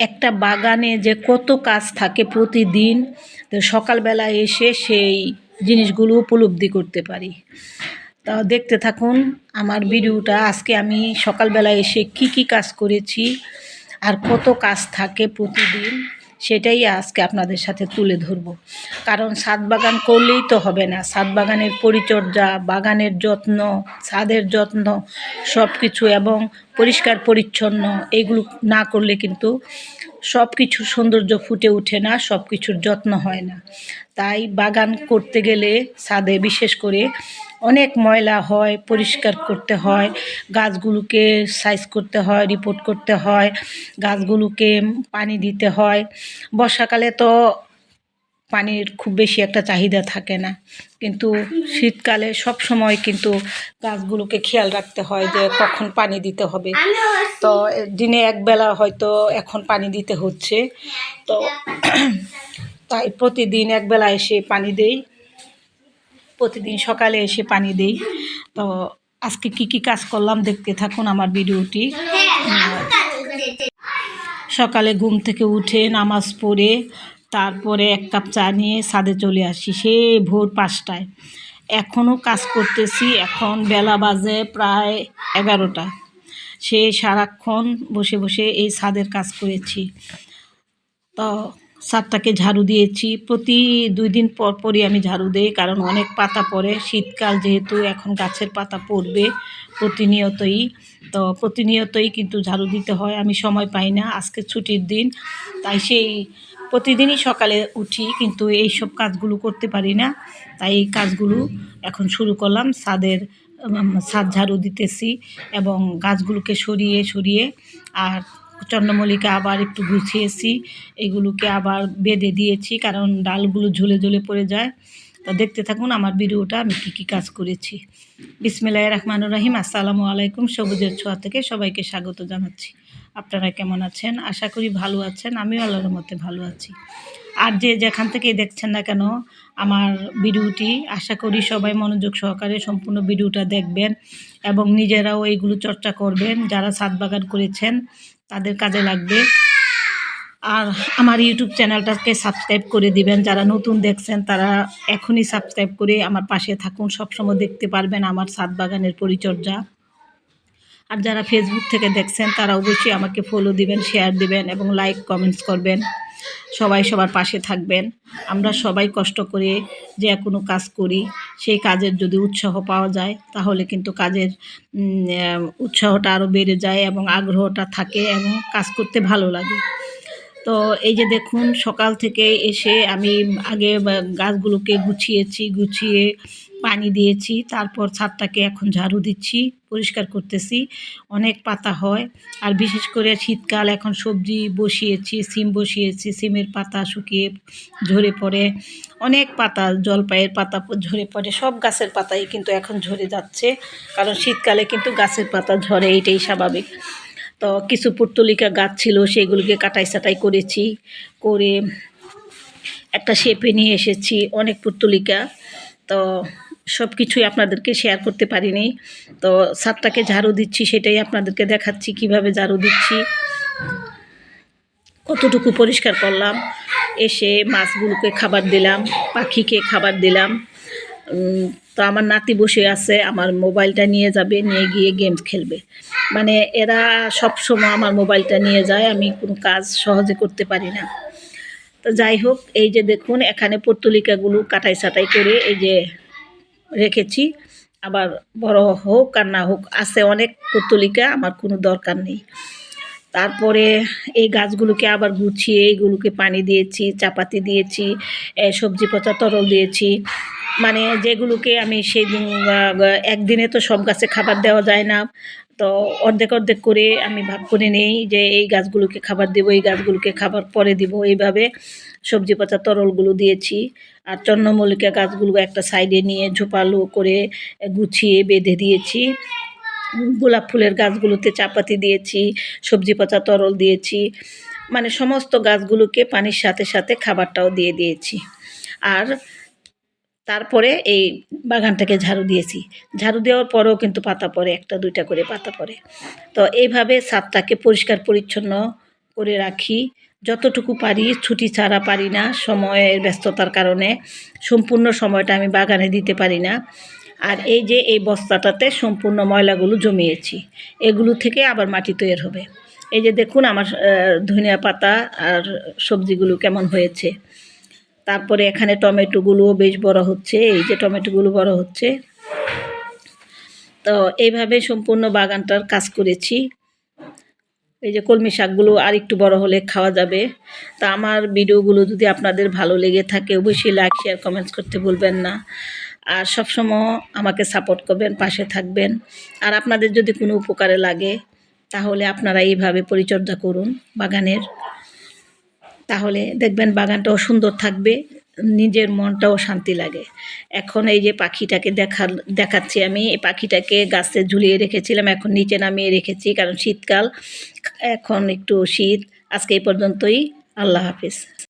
একটা বাগানে যে কত কাজ থাকে প্রতিদিন, তো সকালবেলা এসে সেই জিনিসগুলো উপলব্ধি করতে পারি। তা দেখতে থাকুন, আমার ভিডিওটা আজকে আমি সকালবেলা এসে কি কি কাজ করেছি আর কত কাজ থাকে প্রতিদিন। সেটাই আজকে আপনাদের সাথে তুলে ধরব। কারণ ছাদ বাগান করলেই তো হবে না। ছাদ বাগানের পরিচর্যা, বাগানের যত্ন, ছাদের যত্ন সব কিছু এবং পরিষ্কার পরিচ্ছন্ন, এগুলো না করলে কিন্তু সব কিছু সৌন্দর্য ফুটে ওঠে না সব কিছুর যত্ন হয় না। তাই বাগান করতে গেলে ছাদে বিশেষ করে অনেক ময়লা হয়, পরিষ্কার করতে হয়, গাছগুলোকে সাইজ করতে হয় রিপোর্ট করতে হয়, গাছগুলোকে পানি দিতে হয়। বর্ষাকালে তো পানির খুব বেশি একটা চাহিদা থাকে না। কিন্তু শীতকালে সব সময় কিন্তু গাছগুলোকে খেয়াল রাখতে হয় যে কখন পানি দিতে হবে। তো দিনে একবেলা হয়তো এখন পানি দিতে হচ্ছে। তো তাই প্রতিদিন একবেলা এসে পানি দেই। প্রতিদিন সকালে এসে পানি দেই। তো আজকে কি কি কাজ করলাম দেখতে থাকুন আমার ভিডিওটি। সকালে ঘুম থেকে উঠে নামাজ পড়ে, তারপরে এক কাপ চা নিয়ে ছাদে চলে আসি সে ভোর পাঁচটায়। এখনও কাজ করতেছি, এখন বেলা বাজে প্রায় এগারোটা। সে সারাক্ষণ বসে বসে এই ছাদের কাজ করেছি। তো ছাদটাকে ঝাড়ু দিয়েছি। প্রতি দুই দিন পর পরই আমি ঝাড়ু দিই কারণ অনেক পাতা পড়ে। শীতকাল যেহেতু এখন গাছের পাতা পড়বে প্রতিনিয়তই। তো প্রতিনিয়তই কিন্তু ঝাড়ু দিতে হয় আমি সময় পাই না। আজকে ছুটির দিন তাই সেই প্রতিদিনই সকালে উঠি কিন্তু এই সব কাজগুলো করতে পারি না। তাই এই কাজগুলো এখন শুরু করলাম। উম, ছাদ ঝাড়ু দিতেছি এবং গাছগুলোকে সরিয়ে সরিয়ে আর চন্দ্রমল্লিকা আবার একটু গুছিয়েছি, এগুলোকে আবার বেঁধে দিয়েছি, কারণ ডালগুলো ঝুলে ঝুলে পড়ে যায়। তা দেখতে থাকুন আমার ভিডিওটা, আমি কী কী কাজ করেছি। বিসমিল্লাহ রহমান রাহিম, আসসালামু আলাইকুম, সবুজের ছোঁয়া থেকে সবাইকে স্বাগত জানাচ্ছি। আপনারা কেমন আছেন? আশা করি ভালো আছেন, আমিও আল্লাহর মতে ভালো আছি। আর যে যেখান থেকে দেখছেন না কেন, আমার ভিডিওটি, আশা করি সবাই মনোযোগ সহকারে সম্পূর্ণ ভিডিওটা দেখবেন এবং নিজেরাও এইগুলো চর্চা করবেন। যারা ছাদ বাগান করেছেন, তাদের কাজে লাগবে। আর আমার ইউটিউব চ্যানেলটাকে সাবস্ক্রাইব করে দিবেন। যারা নতুন দেখছেন, তারা এখনই সাবস্ক্রাইব করে আমার পাশে থাকুন। সবসময় দেখতে পারবেন আমার ছাদ বাগানের পরিচর্যা। আর যারা ফেসবুক থেকে দেখছেন, তারা অবশ্যই আমাকে ফলো দিবেন শেয়ার দিবেন এবং লাইক কমেন্টস করবেন। সবাই সবার পাশে থাকবেন। আমরা সবাই কষ্ট করে যে কোনো কাজ করি, সেই কাজের যদি উৎসাহ পাওয়া যায়, তাহলে কিন্তু কাজের উৎসাহটা আরও বেড়ে যায় এবং আগ্রহটা থাকে এবং কাজ করতে ভালো লাগে। তো এই যে দেখুন, সকাল থেকে এসে আমি আগে গাছগুলোকে গুছিয়েছি, গুছিয়ে পানি দিয়েছি, তারপর ছাদটাকে এখন ঝাড়ু দিচ্ছি, পরিষ্কার করতেছি। অনেক পাতা হয়, আর বিশেষ করে শীতকাল, এখন সবজি বসিয়েছি, সিম বসিয়েছি, সিমের পাতা শুকিয়ে ঝরে পড়ে, অনেক পাতা, জলপাইয়ের পাতা ঝরে পড়ে, সব গাছের পাতাই কিন্তু এখন ঝরে যাচ্ছে, কারণ শীতকালে কিন্তু গাছের পাতা ঝরে, এটাই স্বাভাবিক। তো কিছু পুর্তলিকা গাছ ছিল, সেগুলোকে কাটাই সাটাই করেছি, করে একটা শেপে নিয়ে এসেছি অনেক পুর্তলিকা। তো সব কিছুই আপনাদেরকে শেয়ার করতে পারিনি। তো ছাদটাকে ঝাড়ু দিচ্ছি, সেটাই আপনাদেরকে দেখাচ্ছি, কীভাবে ঝাড়ু দিচ্ছি। কতটুকু পরিষ্কার করলাম, এসে মাছগুলোকে খাবার দিলাম, পাখিকে খাবার দিলাম। তো আমার নাতি বসে আছে, আমার মোবাইলটা নিয়ে যাবে, নিয়ে গিয়ে গেমস খেলবে। মানে এরা সব সময় আমার মোবাইলটা নিয়ে যায়, আমি কোনো কাজ সহজে করতে পারি না। তো যাই হোক, এই যে দেখুন, এখানে পর্তুলিকাগুলো কাটাই ছাটাই করে এই যে রেখেছি। আবার বড় হোক আর না হোক, আছে অনেক পর্তুলিকা, আমার কোনো দরকার নেই। তারপরে এই গাছগুলোকে আবার গুছিয়ে এইগুলোকে পানি দিয়েছি, চাপাতি দিয়েছি সবজি পচা তরল দিয়েছি। মানে যেগুলোকে আমি সেই দিন একদিনে তো সব গাছে খাবার দেওয়া যায় না। তো অর্ধেক অর্ধেক করে আমি ভাগ করে নেই যে এই গাছগুলোকে খাবার দেবো, এই গাছগুলোকে খাবার পরে দিব। এইভাবে সবজি পচা তরলগুলো দিয়েছি। আর চন্দ্রমল্লিকা গাছগুলো একটা সাইডে নিয়ে ঝোপালো করে গুছিয়ে বেঁধে দিয়েছি। গোলাপ ফুলের গাছগুলোতে চাপাতি দিয়েছি, সবজি পচা তরল দিয়েছি। মানে সমস্ত গাছগুলোকে পানির সাথে সাথে খাবারটাও দিয়ে দিয়েছি। আর তারপরে এই বাগানটাকে ঝাড়ু দিয়েছি। ঝাড়ু দেওয়ার পরেও কিন্তু পাতা পড়ে, একটা দুইটা করে পাতা পড়ে। তো এইভাবে ছাদটাকে পরিষ্কার পরিচ্ছন্ন করে রাখি। যতটুকু পারি, ছুটি ছাড়া পারি না, সময়ের ব্যস্ততার কারণে সম্পূর্ণ সময়টা আমি বাগানে দিতে পারি না। আর এই যে এই বস্তাটাতে সম্পূর্ণ ময়লাগুলো জমিয়েছি, এগুলো থেকে আবার মাটি তৈরি হবে। এই যে দেখুন আমার ধনিয়া পাতা আর সবজিগুলো কেমন হয়েছে। তারপরে এখানে টমেটোগুলোও বেশ বড় হচ্ছে, এই যে টমেটোগুলো বড় হচ্ছে। তো এইভাবে সম্পূর্ণ বাগানটার কাজ করেছি। এই যে কলমি শাকগুলো আর একটু বড় হলে খাওয়া যাবে। তা আমার ভিডিওগুলো যদি আপনাদের ভালো লেগে থাকে, অবশ্যই লাইক শেয়ার কমেন্টস করতে ভুলবেন না। আর সবসময় আমাকে সাপোর্ট করবেন, পাশে থাকবেন। আর আপনাদের যদি কোনো উপকারে লাগে, তাহলে আপনারা এইভাবে পরিচর্যা করুন বাগানের। তাহলে দেখবেন বাগানটাও সুন্দর থাকবে, নিজের মনটাও শান্তি লাগে। এখন এই যে পাখিটাকে দেখা দেখাচ্ছি আমি, এই পাখিটাকে গাছে ঝুলিয়ে রেখেছিলাম, এখন নিচে নামিয়ে রেখেছি, কারণ শীতকাল, এখন একটু শীত, আজকে এই পর্যন্তই, আল্লাহ হাফিজ।